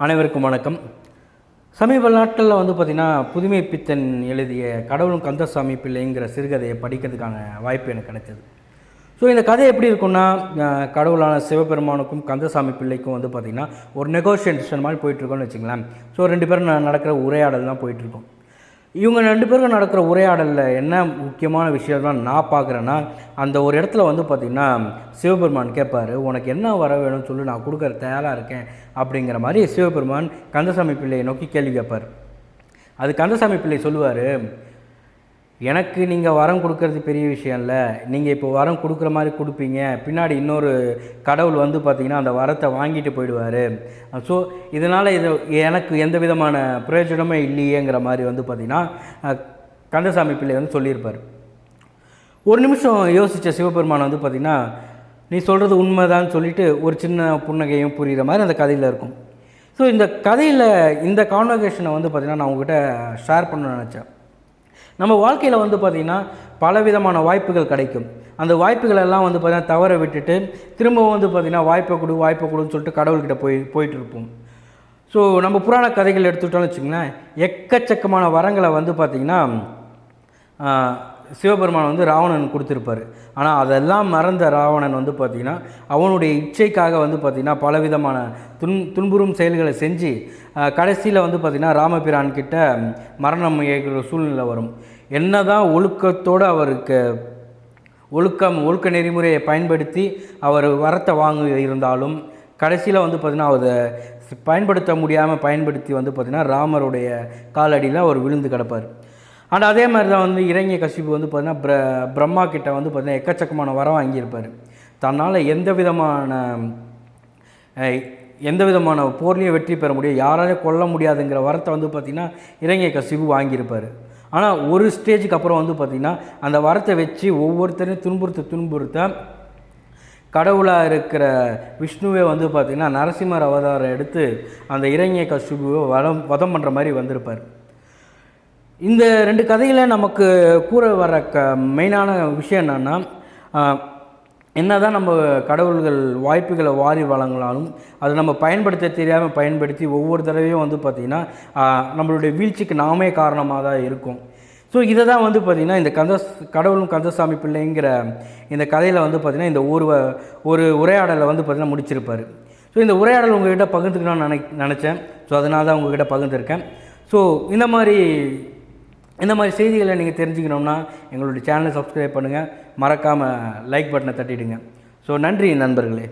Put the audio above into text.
அனைவருக்கும் வணக்கம். சமீப நாட்களில் வந்து பார்த்திங்கன்னா புதுமை பித்தன் எழுதிய கடவுளும் கந்தசாமி பிள்ளைங்கிற சிறுகதையை படிக்கிறதுக்கான வாய்ப்பு எனக்கு கிடைச்சது ஸோ இந்த கதை எப்படி இருக்கும்னா கடவுளான சிவபெருமானுக்கும் கந்தசாமி பிள்ளைக்கும் வந்து பார்த்திங்கன்னா ஒரு நெகோஷியேஷன் மாதிரி போயிட்டுருக்கோன்னு வச்சுங்களேன் ஸோ ரெண்டு பேரும் நடக்கிற உரையாடல் தான் போயிட்டுருக்கோம் இவங்க ரெண்டு பேருக்கும் நடக்கிற உரையாடலில் என்ன முக்கியமான விஷயம் தான் நான் பார்க்குறேன்னா அந்த ஒரு இடத்துல வந்து பார்த்திங்கன்னா சிவபெருமான் கேட்பாரு உனக்கு என்ன வர வேணும்னு சொல்லி நான் கொடுக்குற தயாராக இருக்கேன் அப்படிங்கிற மாதிரி சிவபெருமான் கந்தசாமி பிள்ளையை நோக்கி கேள்வி கேட்பார். அது கந்தசாமி பிள்ளை சொல்லுவார் எனக்கு நீங்கள் வரம் கொடுக்கறது பெரிய விஷயம் இல்லை. நீங்கள் இப்போ வரம் கொடுக்குற மாதிரி கொடுப்பீங்க. பின்னாடி இன்னொரு கடவுள் வந்து பார்த்தீங்கன்னா அந்த வரத்தை வாங்கிட்டு போயிடுவார். ஸோ இதனால் இது எனக்கு எந்த விதமான பிரயோஜனமே இல்லையேங்கிற மாதிரி வந்து பார்த்திங்கன்னா கந்தசாமி பிள்ளை வந்து சொல்லியிருப்பார். ஒரு நிமிஷம் யோசித்த சிவபெருமான் வந்து பார்த்திங்கன்னா நீ சொல்கிறது உண்மைதான்னு சொல்லிட்டு ஒரு சின்ன புன்னகையும் புரிகிற மாதிரி அந்த கதையில் இருக்கும். ஸோ இந்த கதையில் இந்த கான்வர்கேஷனை வந்து பார்த்திங்கன்னா நான் உங்ககிட்ட ஷேர் பண்ணணும்னு நினச்சேன். நம்ம வாழ்க்கையில் வந்து பார்த்திங்கன்னா பல விதமான வாய்ப்புகள் கிடைக்கும். அந்த வாய்ப்புகள் எல்லாம் வந்து பார்த்திங்கன்னா தவற விட்டுட்டு திரும்பவும் வந்து பார்த்திங்கன்னா வாய்ப்பை கொடு வாய்ப்பை கொடுன்னு சொல்லிட்டு கடவுள்கிட்ட போய் போயிட்டு இருப்போம். ஸோ நம்ம புராண கதைகள் எடுத்துக்கிட்டோம்னு வச்சுங்களேன் எக்கச்சக்கமான வரங்களை வந்து பார்த்திங்கன்னா சிவபெருமான் வந்து ராவணன் கொடுத்துருப்பாரு. ஆனால் அதெல்லாம் மறந்த ராவணன் வந்து பார்த்திங்கன்னா அவனுடைய இச்சைக்காக வந்து பார்த்திங்கன்னா பலவிதமான துன் துன்புறும் செயல்களை செஞ்சு கடைசியில் வந்து பார்த்திங்கன்னா ராமபிரான் கிட்ட மரணம் ஏற்கிற சூழ்நிலை வரும். என்ன தான் ஒழுக்கத்தோடு அவருக்கு ஒழுக்கம் ஒழுக்க நெறிமுறையை பயன்படுத்தி அவர் வரத்தை வாங்க இருந்தாலும் கடைசியில் வந்து பார்த்திங்கன்னா அதை பயன்படுத்த முடியாமல் பயன்படுத்தி வந்து பார்த்திங்கன்னா ராமருடைய காலடியில் அவர் விழுந்து கிடப்பார். ஆனால் அதே மாதிரி தான் வந்து இறங்கிய கசிப்பு வந்து பார்த்திங்கன்னா பிர பிரம்மா கிட்ட வந்து பார்த்திங்கன்னா எக்கச்சக்கமான வரம் வாங்கியிருப்பார். தன்னால் எந்த விதமான எந்த விதமான போர்லேயும் வெற்றி பெற முடியும் யாராலையும் கொல்ல முடியாதுங்கிற வரத்தை வந்து பார்த்திங்கன்னா இறங்கிய கசிப்பு வாங்கியிருப்பார். ஆனால் ஒரு ஸ்டேஜுக்கு அப்புறம் வந்து பார்த்திங்கன்னா அந்த வரத்தை வச்சு ஒவ்வொருத்தரையும் துன்புறுத்த துன்புறுத்த கடவுளாக இருக்கிற விஷ்ணுவே வந்து பார்த்திங்கன்னா நரசிம்மர் அவதாரம் எடுத்து அந்த இறங்கிய கசிபுவை வதம் வதம் பண்ணுற மாதிரி வந்திருப்பார். இந்த ரெண்டு கதையில் நமக்கு கூற வர க மெயினான விஷயம் என்னென்னா என்ன தான் நம்ம கடவுள்கள் வாய்ப்புகளை வாரி வழங்கினாலும் அதை நம்ம பயன்படுத்த தெரியாமல் பயன்படுத்தி ஒவ்வொரு தடவையும் வந்து பார்த்திங்கன்னா நம்மளுடைய வீழ்ச்சிக்கு நாமே காரணமாக தான் இருக்கும். ஸோ இதை தான் வந்து பார்த்திங்கன்னா இந்த கந்த கடவுளும் கந்தசாமி பிள்ளைங்கிற இந்த கதையில் வந்து பார்த்திங்கன்னா இந்த ஒரு வ- ஒரு உரையாடலை வந்து பார்த்திங்கன்னா முடிச்சிருப்பார். ஸோ இந்த உரையாடல் உங்கள்கிட்ட பகிர்ந்துக்கணும்னு நினை நினச்சேன். ஸோ அதனால தான் உங்கள்கிட்ட பகிர்ந்துருக்கேன். ஸோ இந்த மாதிரி இந்த மாதிரி செய்திகளை நீங்கள் தெரிஞ்சுக்கணும்னா எங்களுடைய சேனலை சப்ஸ்கிரைப் பண்ணுங்கள் மறக்காமல் லைக் பட்டனை தட்டிவிடுங்க ஸோ நன்றி நண்பர்களே.